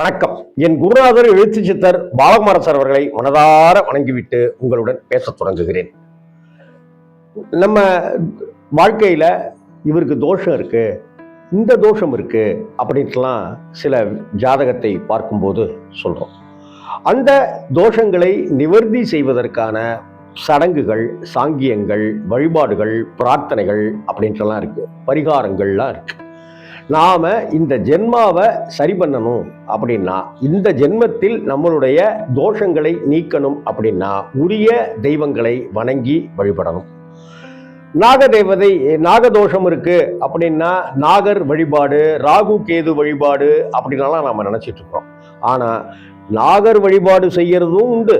வணக்கம். என் குருநாதர் எழுத்து சித்தர் பாலகுமாரசர் அவர்களை மனதார வணங்கிவிட்டு உங்களுடன் பேசத் தொடங்குகிறேன். நம்ம வாழ்க்கையில இவருக்கு தோஷம் இருக்கு இந்த தோஷம் இருக்கு அப்படின்ட்டுலாம் சில ஜாதகத்தை பார்க்கும்போது சொல்றோம். அந்த தோஷங்களை நிவர்த்தி செய்வதற்கான சடங்குகள் சாங்கியங்கள் வழிபாடுகள் பிரார்த்தனைகள் அப்படின்ட்டுலாம் இருக்கு. பரிகாரங்கள்லாம் இருக்கு. நாம் இந்த ஜென்மாவை சரி பண்ணணும் அப்படின்னா இந்த ஜென்மத்தில் நம்மளுடைய தோஷங்களை நீக்கணும் அப்படின்னா உரிய தெய்வங்களை வணங்கி வழிபடணும். நாக தேவதை நாகதோஷம் இருக்கு அப்படின்னா நாகர் வழிபாடு ராகு கேது வழிபாடு அப்படின்னாலாம் நாம் நினச்சிட்டு இருக்கோம் ஆனால் நாகர் வழிபாடு செய்யறதும் உண்டு.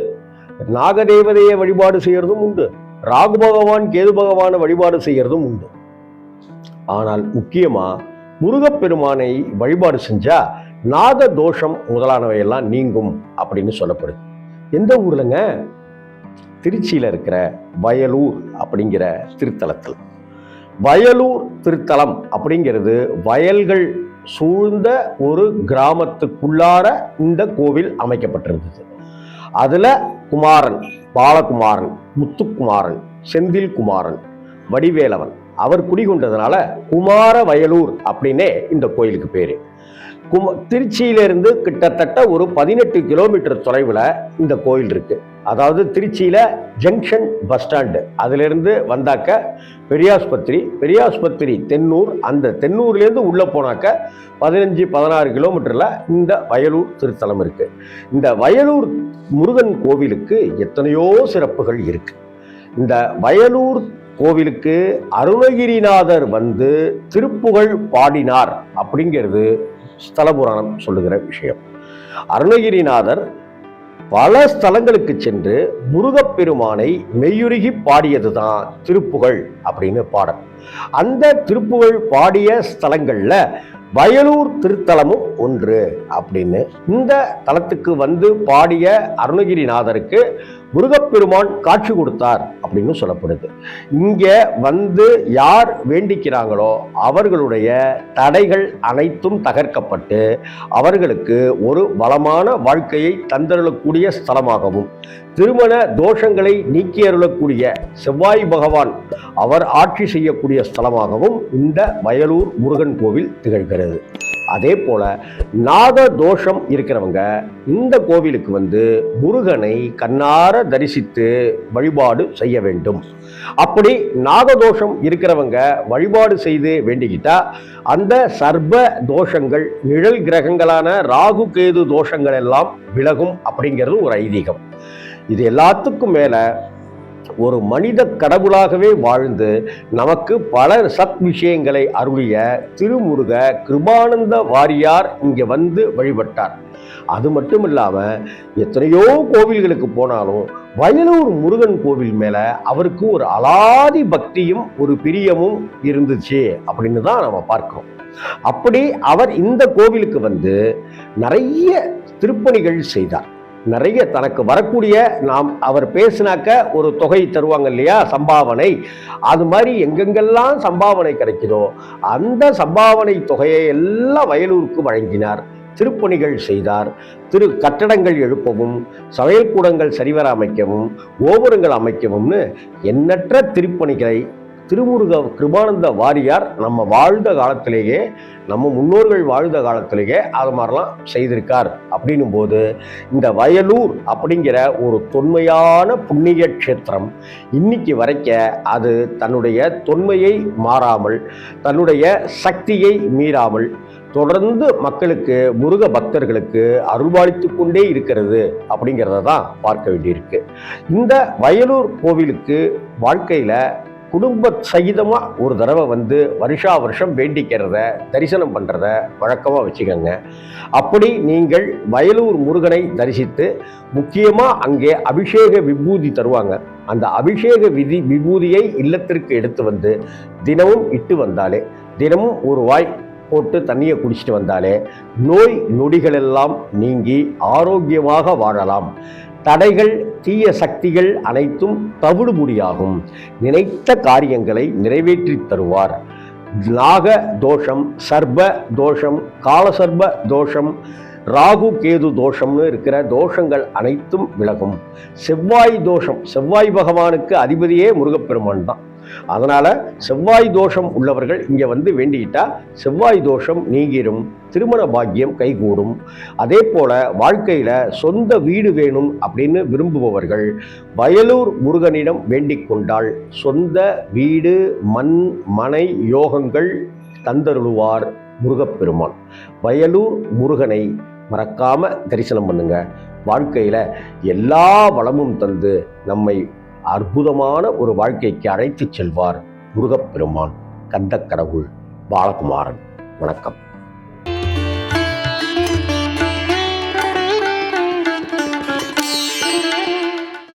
நாகதேவதையை வழிபாடு செய்யறதும் உண்டு. ராகு பகவான் கேது பகவானை வழிபாடு செய்யறதும் உண்டு. ஆனால் முக்கியமாக முருகப்பெருமானை வழிபாடு செஞ்சால் நாக தோஷம் முதலானவையெல்லாம் நீங்கும் அப்படின்னு சொல்லப்படுது. எந்த ஊர்லங்க? திருச்சியில் இருக்கிற வயலூர் அப்படிங்கிற திருத்தலத்தில். வயலூர் திருத்தலம் அப்படிங்கிறது வயல்கள் சூழ்ந்த ஒரு கிராமத்துக்குள்ளார இந்த கோவில் அமைக்கப்பட்டிருந்தது. அதில் குமாரன் பாலகுமாரன் முத்துக்குமாரன் செந்தில் குமாரன் வடிவேலவன் அவர் குடிகொண்டதுனால குமார வயலூர் அப்படின்னே இந்த கோயிலுக்கு பேர். கும திருச்சியிலிருந்து கிட்டத்தட்ட ஒரு பதினெட்டு கிலோமீட்டர் தொலைவில் இந்த கோயில் இருக்குது அதாவது திருச்சியில் ஜங்ஷன் பஸ் ஸ்டாண்டு. அதிலிருந்து வந்தாக்க பெரியாஸ்பத்திரி பெரியாஸ்பத்திரி தென்னூர் அந்த தென்னூர்லேருந்து உள்ளே போனாக்க பதினஞ்சு பதினாறு கிலோமீட்டரில் இந்த வயலூர் திருத்தலம் இருக்குது இந்த வயலூர் முருகன் கோவிலுக்கு எத்தனையோ சிறப்புகள் இருக்குது இந்த வயலூர் கோவிலுக்கு அருணகிரிநாதர் வந்து திருப்புகழ் பாடினார் அப்படிங்கிறது ஸ்தல புராணம் சொல்லுகிற விஷயம். அருணகிரிநாதர் பல ஸ்தலங்களுக்கு சென்று முருகப்பெருமானை மெய்யுருகி பாடியதுதான் திருப்புகழ் அப்படின்னு பாடல். அந்த திருப்புகழ் பாடிய ஸ்தலங்களில் வயலூர் திருத்தலமும் ஒன்று அப்படின்னு இந்த தலத்துக்கு வந்து பாடிய அருணகிரிநாதருக்கு முருகப்பெருமான் காட்சி கொடுத்தார் அப்படின்னு சொல்லப்படுது. இங்கே வந்து யார் வேண்டிக்கிறாங்களோ அவர்களுடைய தடைகள் அனைத்தும் தகர்க்கப்பட்டு அவர்களுக்கு ஒரு வளமான வாழ்க்கையை தந்தருளக்கூடிய ஸ்தலமாகவும் திருமண தோஷங்களை நீக்கி அருளக்கூடிய செவ்வாய் பகவான் அவர் ஆட்சி செய்யக்கூடிய ஸ்தலமாகவும் இந்த வயலூர் முருகன் கோவில் திகழ்கிறது. அதே போல நாக தோஷம் இருக்கிறவங்க இந்த கோவிலுக்கு வந்து முருகனை கண்ணார தரிசித்து வழிபாடு செய்ய வேண்டும். அப்படி நாகதோஷம் இருக்கிறவங்க வழிபாடு செய்து வேண்டிக்கிட்டா அந்த சர்ப தோஷங்கள் நிழல் கிரகங்களான ராகு கேது தோஷங்கள் எல்லாம் விலகும் அப்படிங்கிறது ஒரு ஐதீகம். இது எல்லாத்துக்கும் மேலே ஒரு மனித கடவுளாகவே வாழ்ந்து நமக்கு பல சத் விஷயங்களை அருளிய திருமுருக கிருபானந்த வாரியார் இங்கே வந்து வழிபட்டார். அது மட்டும் இல்லாமல் எத்தனையோ கோவில்களுக்கு போனாலும் வயலூர் முருகன் கோவில் மேலே அவருக்கு ஒரு அலாதி பக்தியும் ஒரு பிரியமும் இருந்துச்சு அப்படின்னு தான் நம்ம பார்க்கிறோம். அப்படி அவர் இந்த கோவிலுக்கு வந்து நிறைய திருப்பணிகள் செய்தார். நிறைய தனக்கு வரக்கூடிய நாம் அவர் பேசினாக்க ஒரு தொகை தருவாங்க இல்லையா? சம்பாவனை. அது மாதிரி எங்கெங்கெல்லாம் சம்பாவனை கிடைக்குதோ அந்த சம்பாவனை தொகையை எல்லாம் வயலூருக்கு வழங்கினார். திருப்பணிகள் செய்தார். திரு கட்டடங்கள் எழுப்பவும் சமையல் கூடங்கள் சரிவர அமைக்கவும் கோபுரங்கள் அமைக்கவும்னு எண்ணற்ற திருப்பணிகளை திருமுருக கிருபானந்த வாரியார் நம்ம வாழ்ந்த காலத்திலேயே நம்ம முன்னோர்கள் வாழ்ந்த காலத்திலேயே அது மாதிரிலாம் செய்திருக்கார். அப்படின்னும் போது இந்த வயலூர் அப்படிங்கிற ஒரு தொன்மையான புண்ணிய க்ஷேத்திரம் இன்னைக்கு வரைக்க அது தன்னுடைய தொன்மையை மாறாமல் தன்னுடைய சக்தியை மீறாமல் தொடர்ந்து மக்களுக்கு முருக பக்தர்களுக்கு அருள்வாளித்து கொண்டே இருக்கிறது அப்படிங்கிறத தான் பார்க்க வேண்டியிருக்கு. இந்த வயலூர் கோவிலுக்கு வாழ்க்கையில் குடும்ப சகிதமாக ஒரு தடவை வந்து வருஷா வருஷம் வேண்டிக்கிறத தரிசனம் பண்ணுறத வழக்கமாக வச்சுக்கோங்க. அப்படி நீங்கள் வயலூர் முருகனை தரிசித்து முக்கியமாக அங்கே அபிஷேக விபூதி தருவாங்க. அந்த அபிஷேக விதி விபூதியை இல்லத்திற்கு எடுத்து வந்து தினமும் இட்டு வந்தாலே தினமும் ஒரு வாய் போட்டு தண்ணியை குடிச்சிட்டு வந்தாலே நோய் நொடிகள் எல்லாம் நீங்கி ஆரோக்கியமாக வாழலாம். தடைகள் தீய சக்திகள் அனைத்தும் தவிடுபுடியாகும் நினைத்த காரியங்களை நிறைவேற்றி தருவார். நாக தோஷம் சர்ப தோஷம் காலசர்ப தோஷம் ராகு கேது தோஷம்னு இருக்கிற தோஷங்கள் அனைத்தும் விலகும். செவ்வாய் தோஷம் செவ்வாய் பகவானுக்கு அதிபதியே முருகப்பெருமான் தான். அதனால செவ்வாய் தோஷம் உள்ளவர்கள் இங்கே வந்து வேண்டிக்கிட்டால் செவ்வாய் தோஷம் நீங்கிரும் திருமண பாக்கியம் கைகூடும். அதே போல வாழ்க்கையில சொந்த வீடு வேணும் அப்படின்னு விரும்புபவர்கள் வயலூர் முருகனிடம் வேண்டிக் கொண்டால் சொந்த வீடு மண் மனை யோகங்கள் தந்தருளுவார் முருகப்பெருமான். வயலூர் முருகனை மறக்காமல் தரிசனம் பண்ணுங்க. வாழ்க்கையில எல்லா வளமும் தந்து நம்மை அற்புதமான ஒரு வாழ்க்கைக்கு அழைத்துச் செல்வார் முருகப்பெருமான் கந்தக்கடவுள் பாலகுமாரன். வணக்கம்.